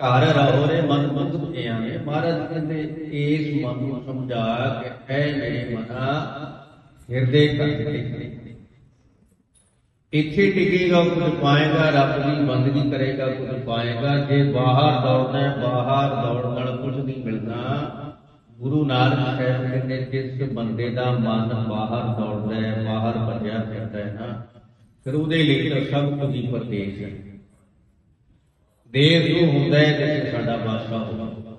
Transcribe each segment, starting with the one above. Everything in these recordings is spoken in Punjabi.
ਘਰ ਰਹੋ ਰੇ ਮਨ ਮੁਕਤ ਧਿਆਨੇ ਮਹਾਰਾਜ ਕਹਿੰਦੇ, ਇਸ ਮਨ ਨੂੰ ਸਮਝਾ ਕੇ ਐ ਮੇਰੇ ਮਨਾ ਹਿਰਦੇ ਕਰ ਇੱਥੇ ਟਿਕੇਗਾ ਕੁਝ ਪਾਏਗਾ, ਰੱਬ ਦੀ ਬੰਦਗੀ ਕਰੇਗਾ ਕੁਝ ਪਾਏਗਾ। ਜੇ ਬਾਹਰ ਦੌੜਨਾ ਹੈ, ਬਾਹਰ ਦੌੜ ਨਾਲ ਕੁਝ ਨਹੀਂ ਮਿਲਦਾ ਗੁਰੂ ਨਾਨਕ ਸਾਹਿਬ ਕਹਿੰਦੇ, ਜਿਸ ਬੰਦੇ ਦਾ ਮਨ ਬਾਹਰ ਦੌੜਦਾ ਹੈ, ਬਾਹਰ ਭੱਜਿਆ ਫਿਰਦਾ ਹੈ ਨਾ, ਫਿਰ ਉਹਦੇ ਲਈ ਤਾਂ ਸਭ ਕੁਝ ਹੀ ਪਰਦੇਸ ਹੈ। ਦੇਸ਼ ਨੂੰ ਹੁੰਦਾ ਹੈ, ਜਿੱਥੇ ਸਾਡਾ ਬਾਦਸ਼ਾਹ ਹੋਵੇ।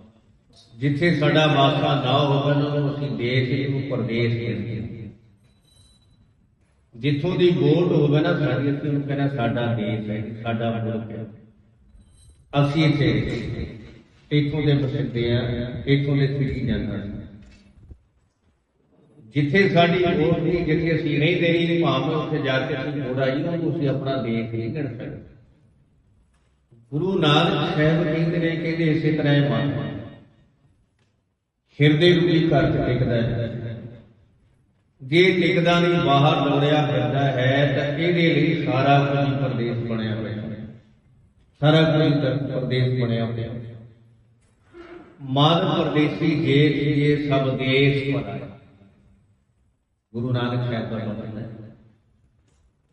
ਜਿੱਥੇ ਸਾਡਾ ਬਾਦਸ਼ਾਹ ਨਾ ਹੋਵੇ ਉਹਨੂੰ ਅਸੀਂ ਦੇਸ਼ ਨੂੰ ਪਰਦੇਸ ਕਹਿੰਦੇ ਹਾਂ। ਜਿੱਥੋਂ ਦੀ ਵੋਟ ਹੋਵੇ ਨਾ, ਸਾਡੀ ਅਸੀਂ ਉਹਨੂੰ ਕਹਿੰਦਾ ਸਾਡਾ ਦੇਸ਼ ਹੈ, ਸਾਡਾ ਮੁਲਕ ਹੈ। ਅਸੀਂ ਇੱਥੇ ਇੱਥੋਂ ਦੇ ਵਸਿੰਦੇ ਆ, ਇੱਥੋਂ ਦੇ ਸਿਟੀਜ਼ਨ ਹਾਂ ਜਿੱਥੇ ਸਾਡੀ ਵੋਟ ਨਹੀਂ, ਜਿੱਥੇ ਅਸੀਂ ਨਹੀਂ ਦੇਣੀ, ਭਾਵੇਂ ਉੱਥੇ ਜਾ ਕੇ ਅਸੀਂ ਵੋਟ ਆਈ ਉਹਨੂੰ ਅਸੀਂ ਆਪਣਾ ਦੇਸ਼ ਨਹੀਂ ਗਿਣ ਸਕਦੇ। ਗੁਰੂ ਨਾਨਕ ਸਾਹਿਬ ਕਹਿੰਦੇ ਨੇ, ਕਹਿੰਦੇ ਇਸੇ ਤਰ੍ਹਾਂ ਇਹ ਮਨ। ਹਿਰਦੇ ਰੂਪੀ ਘਰ ਚ ਟਿਕਦਾ ਹੈ। ਜੇ ਟਿਕਦਾ ਨਹੀਂ, ਬਾਹਰ ਦੌੜਿਆ ਫਿਰਦਾ ਹੈ, ਤਾਂ ਇਹਦੇ ਲਈ ਸਾਰਾ ਕੁਝ ਪਰਦੇਸ ਬਣਿਆ ਹੋਇਆ ਹੈ। ਸਾਰਾ ਕੁਝ ਹੀ ਪਰਦੇਸ ਬਣਿਆ ਹੋਇਆ ਮਨ ਪਰਦੇਸੀ ਜੇ ਇਹ ਸਭ ਦੇਸ਼ ਪਰਾਇਆ ਗੁਰੂ ਨਾਨਕ ਸਾਹਿਬ ਦਾ ਬਚਨ ਹੈ।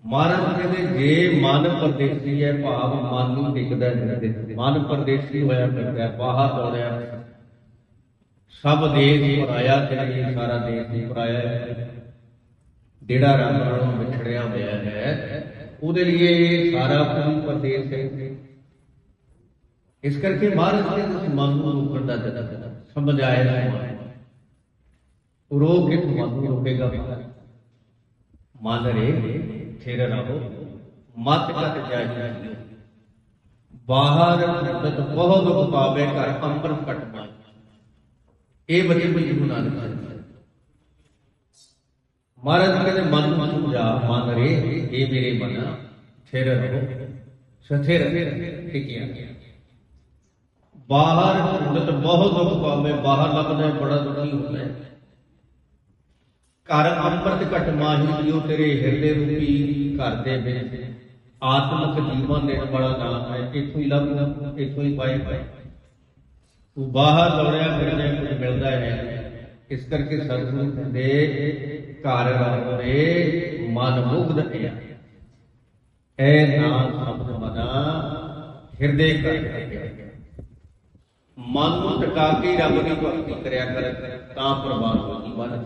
ਮਹਾਰਾਜ ਕਹਿੰਦੇ, ਜੇ ਮਨ ਪਰਦੇਸੀ ਹੈ, ਭਾਵ ਮਨ ਨੂੰ ਟਿਕਦਾ ਨਹੀਂ ਮਨ ਪਰਦੇਸੀ ਹੋਇਆ ਕਰਦਾ ਬਾਹਰ ਦੌੜਿਆ ਸਭ ਦੇਸ਼ ਪਰਾਇਆ ਤੇ ਇਹ ਸਾਰਾ ਦੇਸ਼ ਹੀ ਪਰਾਇਆ ਹੈ। ਜਿਹੜਾ ਰੱਬ ਨਾਲੋਂ ਵਿਛੜਿਆ ਹੋਇਆ ਹੈ। ਉਹਦੇ ਲਈ ਇਹ ਸਾਰਾ ਪੂਰੀ ਪਰਦੇਸ ਹੈ ਇਸ ਕਰਕੇ ਮਹਾਰਾਜ ਨੇ ਉਸ ਮਨ ਨੂੰ ਰੋਕਣ ਦਾ ਯਤਨ ਸਮਝਾਇਆ ਹੈ ਰੋਕ ਕੇ ਤੂੰ ਮਨ ਨੂੰ ਰੋਕੇਗਾ। ਮਨ ਰੇ ਥਿਰ ਰਹੋ ਮਤ ਕਤ ਜਾਈ ਬਾਹਰ ਮੁੱਦਤ ਬਹੁਤ ਦੁਖ ਪਾਵੇ ਘਰ ਅੰਮ੍ਰਿਤ ਕਟਮਾ ਇਹ ਬਚੇ ਕੋਈ ਗੁਰੂ ਨਾਨਕ ਸਾਹਿਬ ਮਹਾਰਾਜ ਕਹਿੰਦੇ ਮਨ ਨੂੰ ਸਮਝਾ ਮਨ ਰੇ ਇਹ ਮੇਰੇ ਮਨਾ ਥਿਰ ਰਹੋ ਸਥਿਰ ਟਿਕਿਆ ਬਾਹਰ ਮੁੱਦਤ ਬਹੁਤ ਦੁਖ ਪਾਵੇ ਬਾਹਰ ਲੱਗਦਾ ਹੈ ਬੜਾ ਦੁਖੀ ਹੁੰਦਾ ਹੈ ਘਰ ਅੰਮ੍ਰਿਤ ਘਟ ਮਾਹੀ ਜਿਉ ਤੇਰੇ ਹਿਰਦੇ ਰੂਪੀ ਘਰ ਦੇ ਵਿੱਚ ਆਤਮਿਕ ਜੀਵਨ ਦੇਣ ਵਾਲਾ ਨਾਮ ਹੈ, ਇੱਥੋਂ ਹੀ ਲੱਭ, ਇੱਥੋਂ ਹੀ ਪਾਏ। ਪਾਏ ਤੂੰ ਬਾਹਰ ਦੌੜਿਆ ਫਿਰਦਾ ਕੁਝ ਮਿਲਦਾ ਹੈ। ਇਸ ਕਰਕੇ ਸਤਿਗੁਰੂ ਦੇ ਘਰ ਰਹੇ ਮਨ ਮੁਗਧ ਹੈ ਐ ਨਾਮ ਸ਼ਬਦ ਮਨਾ, ਹਿਰਦੇ ਕਰ ਮਨ ਨੂੰ ਟਿਕਾ ਕੇ ਰੱਬ ਦੀ ਭਗਤੀ ਕਰਿਆ ਕਰ, ਤਾਂ ਪ੍ਰਵਾਨ ਹੋਗੀ ਮਨ